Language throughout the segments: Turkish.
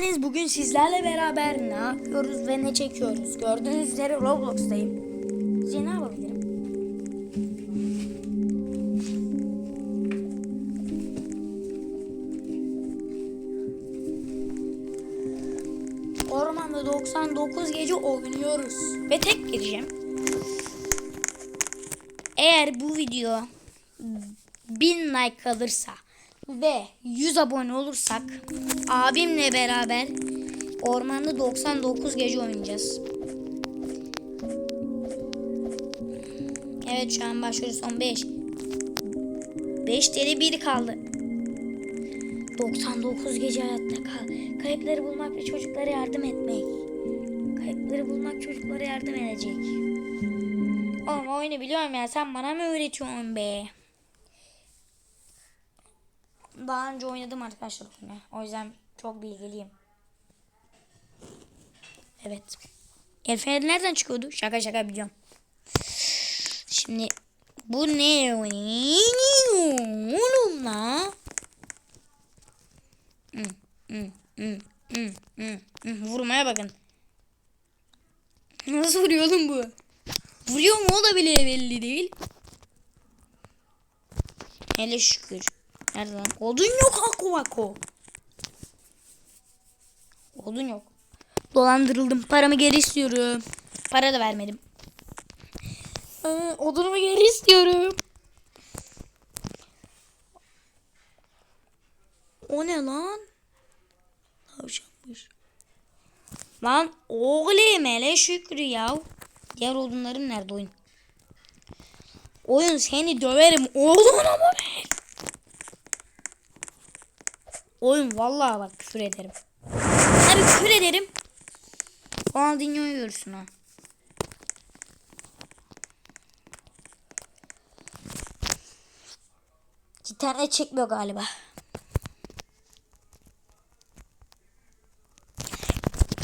geldiniz. Bugün sizlerle beraber ne yapıyoruz ve ne çekiyoruz? Gördüğünüz üzere Roblox'tayım. Sizce ne yapabilirim? Ormanda 99 gece oynuyoruz. Ve tek gireceğim. Eğer bu video 1000 like kalırsa ve 100 abone olursak abimle beraber ormanda 99 gece oynayacağız. Evet şu an başlıyoruz son 5. 5 TL 1 kaldı. 99 gece hayatta kal. Kayıpları bulmak ve çocuklara yardım etmek. Kayıpları bulmak çocuklara yardım edecek. Oğlum oyunu biliyorum ya sen bana mı öğretiyorsun be? Daha önce oynadım arkadaşlar oyunu. O yüzden çok bilgiliyim. Evet. Feneri nereden çıkıyordu? Şaka şaka biliyorum. Şimdi bu ne oğlum la? Hı, hı, hı, hı, hı. Vurmaya bakın. Nasıl vuruyor oğlum bu? Vuruyor mu o da bile belli değil. Hele şükür. Nerede lan? Odun yok Ako Ako. Odun yok. Dolandırıldım. Paramı geri istiyorum. Para da vermedim. Aa, odunumu geri istiyorum. O ne lan? Tavşanmış. Lan oğlum hele şükrü ya. Diğer odunlarım nerede oyun? Oyun seni döverim. Oğlum ama ver. Oyun vallahi bak küfür ederim. Abi küfür ederim. Ronaldinho'yu görürsün ha. İnternet çekmiyor galiba.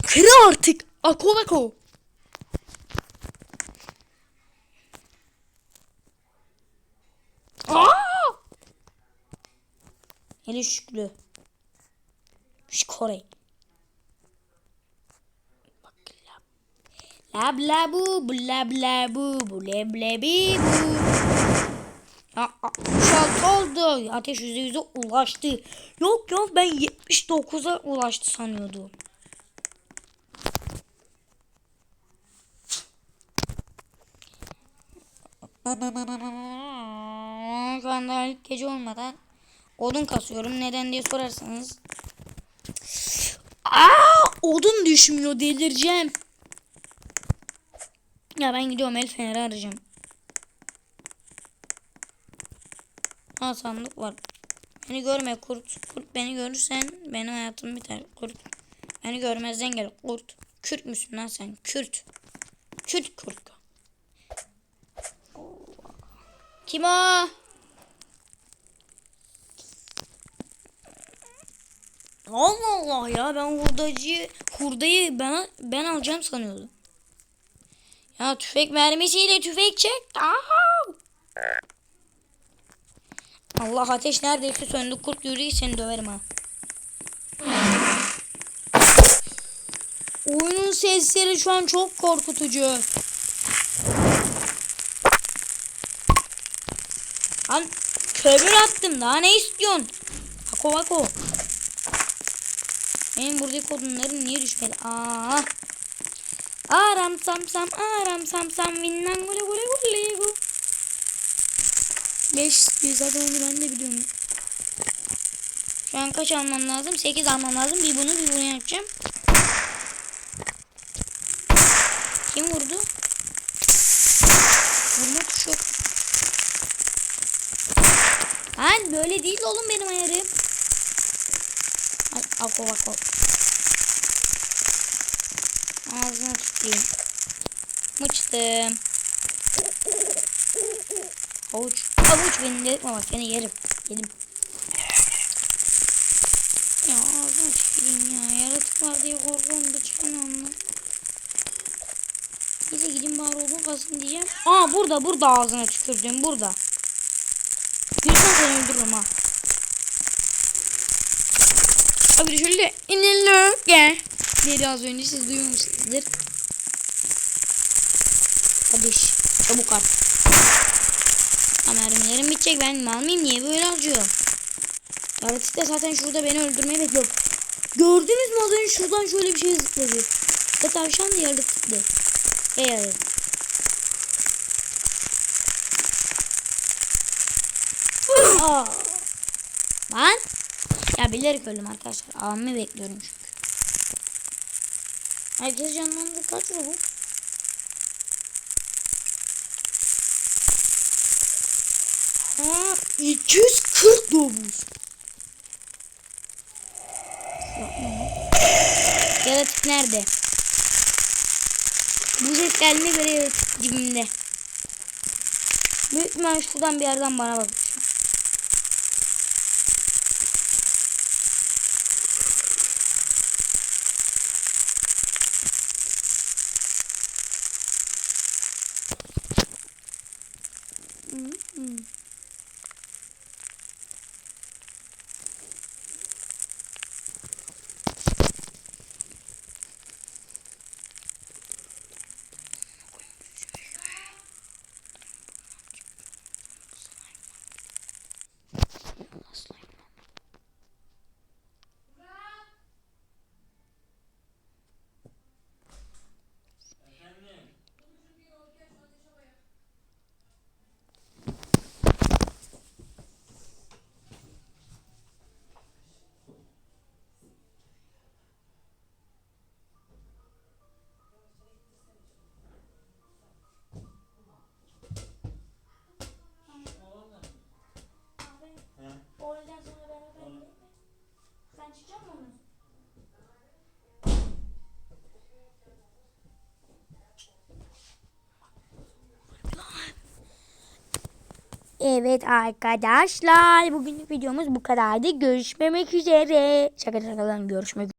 Kır artık. Ako ako. Aa! Hele şükrü. Şkore. Bak lab. Lab labu, bu lab labu, bu leb lebi bu. Şart oldu. Ateş yüzde yüze ulaştı. Yok yok ben 79'a ulaştı sanıyordum. Şu anda gece olmadan odun kasıyorum. Neden diye sorarsanız. Aa, odun düşmüyor delireceğim. Ya ben gidiyorum el feneri arayacağım. Ha sandık var. Beni görme kurt. Kurt beni görürsen benim hayatım biter. Kurt. Beni görmezden gel kurt. Kürt müsün lan sen? Kürt. Kürt kurt. Kim o? Allah Allah ya ben hurdacıyı hurdayı ben ben alacağım sanıyordum. Ya tüfek mermisiyle tüfek çek. Aha! Allah ateş neredeyse söndü. Kurt yürüyü seni döverim ha. Oyunun sesleri şu an çok korkutucu. Lan kömür attım daha ne istiyorsun? Bako bako. Benim buradaki odunların niye düşmedi? Aa. Aram sam sam aram sam sam vinnan gule gule gule gu. 500 zaten onu ben de biliyorum. Şu an kaç almam lazım? 8 almam lazım. Bir bunu bir bunu yapacağım. Kim vurdu? Vurma tuşu. Lan böyle değil oğlum benim ayarım. Ay, ako ako. Ağzına tutayım. Mıçtım. Havuç. Havuç beni delirtme bak seni yerim. Yedim. Ya ağzına tüküreyim ya. Yaratık var diye korkuyorum da çıkamıyorum lan. Neyse gidin bari odun kasın diyeceğim. Aa burada burada ağzına tükürdüm burada. Yürüsen seni öldürürüm ha. Abi şöyle inelim. sesleri az önce siz duymamışsınızdır. Hadi iş. Çabuk artık. Mermilerim bitecek. Ben mal mıyım? Niye böyle harcıyor? Yaratık da zaten şurada beni öldürmeyi bekliyor. Gördünüz mü az önce şuradan şöyle bir şey zıpladı. Ya tavşan da yaratıktı. E yaratık. Aa. Lan. Ya bilerek öldüm arkadaşlar. Abimi bekliyorum çünkü. Herkes canlandı. Kaç robot? Ha, 249. Yapma lan. Yaratık nerede? Bu ses geldiğine göre yaratık dibimde. Büyük ihtimalle şuradan bir yerden bana bakıyor. 嗯嗯。Evet arkadaşlar bugünkü videomuz bu kadardı. Görüşmemek üzere. Şaka şaka lan görüşmek